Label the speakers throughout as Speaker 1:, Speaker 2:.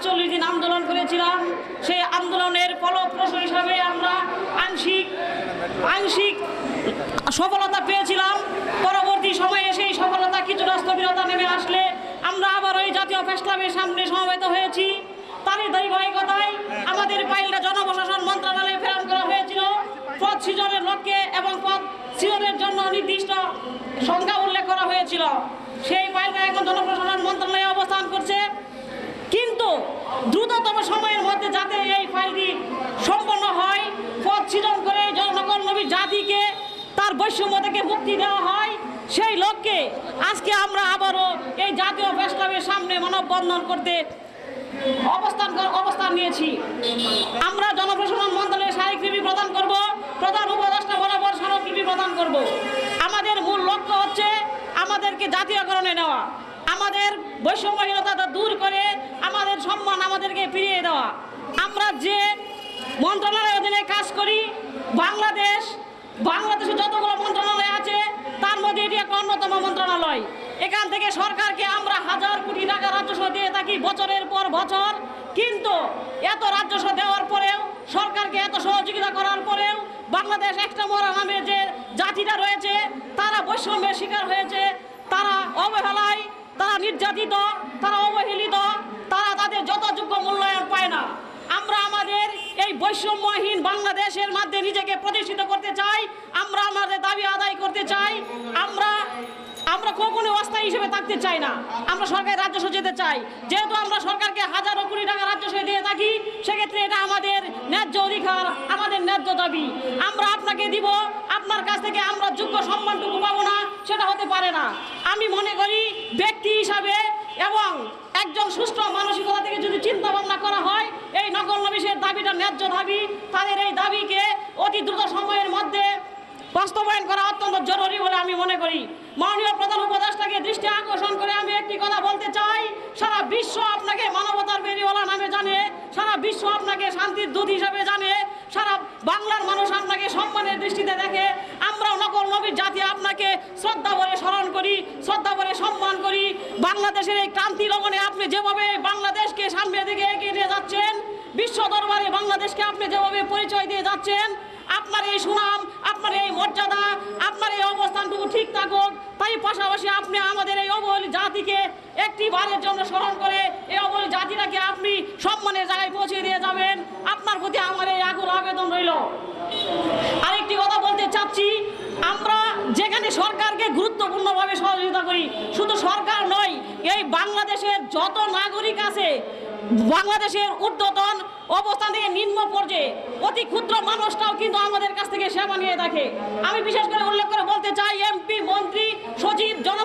Speaker 1: আটচল্লিশ দিন আন্দোলন করেছিলাম। সেই আন্দোলনের ফলপ্রসূ হিসাবে আমরা আংশিক আংশিক সফলতা পেয়েছিলাম। পরবর্তী সময়ে সেই সফলতা কিছুটা স্থবিরতা নেমে আসলে আমরা আবার ওই জাতীয় ফেসলামের সামনে সমবেত হয়েছি। তারই ধারাবাহিকতায় আমাদের ফাইলটা জনপ্রশাসন মন্ত্রণালয়ে প্রেরণ করা হয়েছিল। পদ সৃজনের লক্ষ্যে এবং পদ সৃজনের জন্য নির্দিষ্ট সংখ্যা উল্লেখ করা হয়েছিল। সেই ফাইলটা এখন জনপ্রশাসন মন্ত্রণালয়ে কিন্তু দ্রুততম সময়ের মধ্যে যাতে এই ফাইলটি সম্পন্ন হয় পদ সৃজন করে জনগণ নবী জাতিকে তার বৈষম্য থেকে মুক্তি দেওয়া হয়, সেই লক্ষ্যে আজকে আমরা আবারও এই জাতীয় প্রেস সামনে মানববন্ধন করতে অবস্থান অবস্থান নিয়েছি। আমরা জনপ্রশাসন মন্ত্রণালয়ে স্মারকলিপি প্রদান করব, প্রধান উপদেষ্টা বরাবর স্মারকলিপি প্রদান করব। আমাদের মূল লক্ষ্য হচ্ছে আমাদেরকে জাতীয়করণে নেওয়া। আমাদের বৈষম্যহীনতা দূর করে আমাদের সম্মান আমাদেরকে ফিরিয়ে দেওয়া। আমরা যে মন্ত্রণালয়ের অধীনে কাজ করি, বাংলাদেশ বাংলাদেশে যতগুলো মন্ত্রণালয় আছে, তার মধ্যে এটি একটা অন্যতম মন্ত্রণালয়। এখান থেকে সরকারকে আমরা হাজার কোটি টাকা রাজস্ব দিয়ে থাকি বছরের পর বছর। কিন্তু এত রাজস্ব দেওয়ার পরেও, সরকারকে এত সহযোগিতা করার পরেও, বাংলাদেশ একটা মরা নামে যে জাতিটা রয়েছে, তারা বৈষম্যের শিকার হয়েছে, তারা অবহেলায় তারা নির্যাতিত, তারা অবহেলিত, তারা তাদের যথাযোগ্য মূল্যায়ন পায় না। আমরা আমাদের এই বৈষম্যহীন বাংলাদেশের মধ্যে নিজেকে প্রতিষ্ঠিত করতে চাই, আমরা আমাদের দাবি আদায় করতে চাই, আমরা আমরা কখনো অস্থায়ী হিসেবে থাকতে চাই না। আমরা সরকারের রাজ্যস্ব যেতে চাই। যেহেতু আমরা সরকারকে হাজারো কোটি টাকা রাজ্যস্ব দিয়ে থাকি, সেক্ষেত্রে এটা আমাদের ন্যায্য অধিকার, আমাদের ন্যায্য দাবি। আমরা আপনাকে দিব, আপনার কাছ থেকে আমরা যোগ্য সম্মানটুকু পাবো না, সেটা হতে পারে না। আমি মনে করি হিসাবে এবং একজন সুষ্ঠু মানসিকতা থেকে যদি চিন্তা ভাবনা করা হয়, এই নকল নবিশের দাবিটা ন্যায্য দাবি। তাদের এই দাবিকে অতি দ্রুত সময়ের মধ্যে বাস্তবায়ন করা অত্যন্ত জরুরি বলে আমি মনে করি। মাননীয় প্রধান উপদেষ্টাকে দৃষ্টি আকর্ষণ করে আমি একটি কথা বলতে চাই। সারা বিশ্ব আপনাকে মানবতার বেরিওয়ালা নামে জানে, সারা বিশ্ব আপনাকে শান্তির দূত হিসাবে জানে। বাংলার মানুষ আপনাকে সম্মানের দৃষ্টিতে দেখে, আমরাও নকল নবীর জাতি আপনাকে শ্রদ্ধা বলে স্মরণ করি, শ্রদ্ধা বলে সম্মান করি। বাংলাদেশের এই ক্রান্তি লবণে আপনি যেভাবে বাংলাদেশকে সামনের দিকে এগিয়ে নিয়ে যাচ্ছেন, বিশ্ব দরবারে বাংলাদেশকে আপনি যেভাবে পরিচয় দিয়ে যাচ্ছেন, আপনার এই সুনাম, আপনার এই মর্যাদা, আপনার এই অবস্থানটুকু ঠিক থাকুক, তাই পাশাপাশি আপনি আমাদের এই অবহেলি জাতিকে একটি বারের জন্য স্মরণ করে এই অবহেলি জাতিটাকে আপনি সম্মানের জায়গায় পৌঁছে দিয়ে যাবেন। আপনার প্রতি আমার এই আকুল আবেদন রইল। আরেকটি কথা বলতে চাচ্ছি, আমরা যেখানে সরকারকে গুরুত্বপূর্ণভাবে সহযোগিতা করি, শুধু সরকার নয়, এই বাংলাদেশের যত নাগরিক আছে, বাংলাদেশের ঊর্ধ্বতন অবস্থান থেকে নিম্ন পর্যায়ে অতি ক্ষুদ্র মানুষটাও কিন্তু আমাদের কাছ থেকে সেবা নিয়ে থাকে। আমি বিশেষ করে উল্লেখ করে বলতে চাই এমপি মন্ত্রী সচিব জন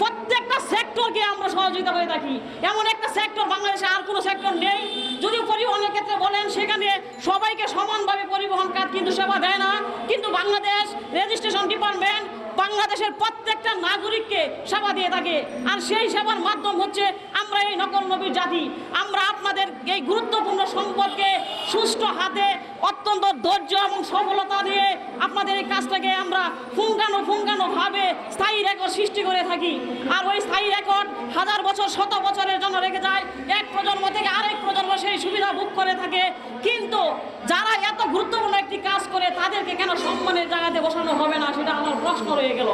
Speaker 1: প্রত্যেকটা সেক্টরকে আমরা সহযোগিতা করে থাকি। এমন একটা সেক্টর বাংলাদেশে আর কোনো সেক্টর নেই। যদিও পরিবহনের ক্ষেত্রে বলেন, সেখানে সবাইকে সমানভাবে পরিবহন কাজ কিন্তু সেবা দেয় না। কিন্তু বাংলাদেশ রেজিস্ট্রেশন ডিপার্টমেন্ট বাংলাদেশের প্রত্যেকটা নাগরিককে সেবা দিয়ে থাকে। আর সেই সেবার মাধ্যম হচ্ছে আমরা এই নকল নবীর জাতি। আমরা আপনাদের এই গুরুত্বপূর্ণ সম্পর্কে সুষ্ঠু হাতে অত্যন্ত ধৈর্য এবং সফলতা দিয়ে আপনাদের এই কাজটাকে আমরা ফুঙ্গানো ফুঙ্গানো ভাবে স্থায়ী রেকর্ড সৃষ্টি করে থাকি। আর ওই স্থায়ী রেকর্ড হাজার বছর, শত বছরের জন্য রেখে যায়। এক প্রজন্ম থেকে আরেক প্রজন্ম সেই সুবিধা ভোগ করে থাকে। কিন্তু যারা এত গুরুত্বপূর্ণ একটি কাজ করে, তাদেরকে কেন সম্মানের জায়গাতে বসানো হবে না? সেটা আমার প্রশ্ন রয়ে গেল।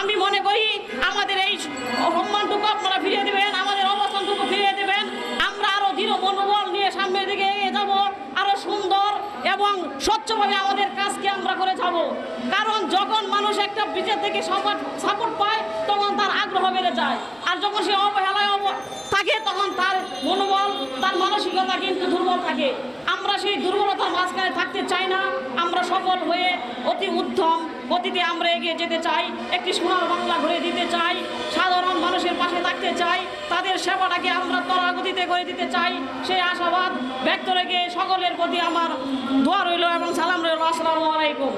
Speaker 1: আমি মনে করি আমাদের এই সম্মানটুকু আপনারা ফিরিয়ে দেবেন। এবং স্বচ্ছভাবে আমাদের কাজকে আমরা করে যাব। কারণ যখন মানুষ একটা বিচার থেকে সাপোর্ট পায়, তখন তার আগ্রহ বেড়ে যায়। আর যখন সে অবহেলায় অব- থাকে, তখন তার মনোবল, তার মানসিকতা কিন্তু দুর্বল থাকে। আমরা সেই দুর্বলতার মাঝখানে থাকতে চাই না। আমরা অতি উত্তম গতিতে আমরা এগিয়ে যেতে চাই, একটি সোনার বাংলা ঘুরে দিতে চাই, সাধারণ মানুষের পাশে থাকতে চাই, তাদের সেবাটাকে আমরা তরাগতিতে করে দিতে চাই, সেই আশাবাদ ব্যক্ত রেখে সকলের প্রতি আমার দোয়া রইল এবং সালাম রইল। আসসালামু আলাইকুম।